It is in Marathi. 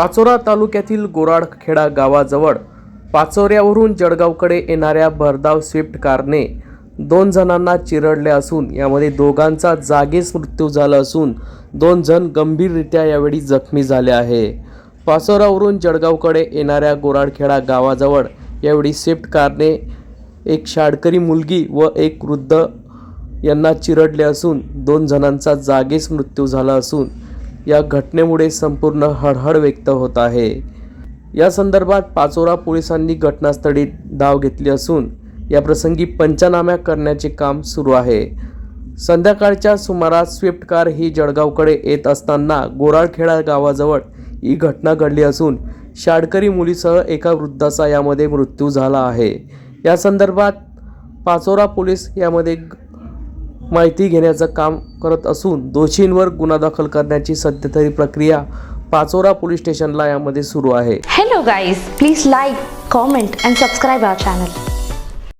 पाचोरा तालुक्यातील गोराडखेडा गावाजवळ पाचोऱ्यावरून जळगावकडे येणाऱ्या भरधाव स्विफ्ट कारने दोन जणांना चिरडले असून यामध्ये दोघांचा जागीच मृत्यू झाला असून दोन जण गंभीररित्या यावेळी जखमी झाले आहे. पाचोरावरून जळगावकडे येणाऱ्या गोराडखेडा गावाजवळ यावेळी स्विफ्ट कारने एक शाळकरी मुलगी व एक वृद्ध यांना चिरडले असून दोन जणांचा जागीच मृत्यू झाला असून या घटनेमुळे संपूर्ण हळहळ व्यक्त होत आहे. या संदर्भात पाचोरा पोलिसांनी घटनास्थळी धाव घेतली असून या प्रसंगी पंचनाम्या करण्याचे काम सुरू आहे. संध्याकाळच्या सुमारास स्विफ्ट कार ही जळगावकडे येत असताना गोराळखेडा गावाजवळ ही घटना घडली असून शाडकरी मुलीसह एका वृद्धाचा यामध्ये मृत्यू झाला आहे. या संदर्भात पाचोरा पोलीस यामध्ये माहिती घेण्याचं काम करत असून दोषींवर गुन्हा दाखल करण्याची सध्या तरी प्रक्रिया पाचोरा पोलीस स्टेशनला यामध्ये सुरू आहे. Hello guys please like comment and subscribe our channel